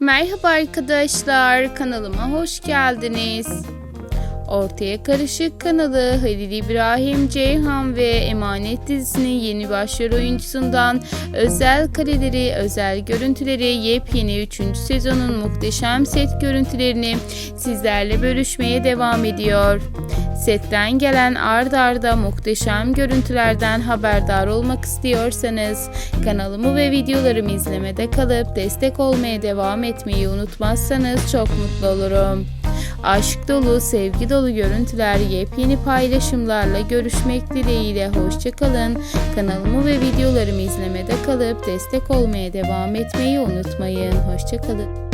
Merhaba arkadaşlar, kanalıma hoş geldiniz. Ortaya Karışık kanalı Halil İbrahim Ceyhan ve Emanet dizisinin yeni başrol oyuncusundan özel kareleri, özel görüntüleri, yepyeni 3. sezonun muhteşem set görüntülerini sizlerle bölüşmeye devam ediyor. Setten gelen ard arda muhteşem görüntülerden haberdar olmak istiyorsanız kanalımı ve videolarımı izlemede kalıp destek olmaya devam etmeyi unutmazsanız çok mutlu olurum. Aşk dolu, sevgi dolu görüntüler, yepyeni paylaşımlarla görüşmek dileğiyle hoşçakalın. Kanalımı ve videolarımı izlemede kalıp destek olmaya devam etmeyi unutmayın. Hoşçakalın.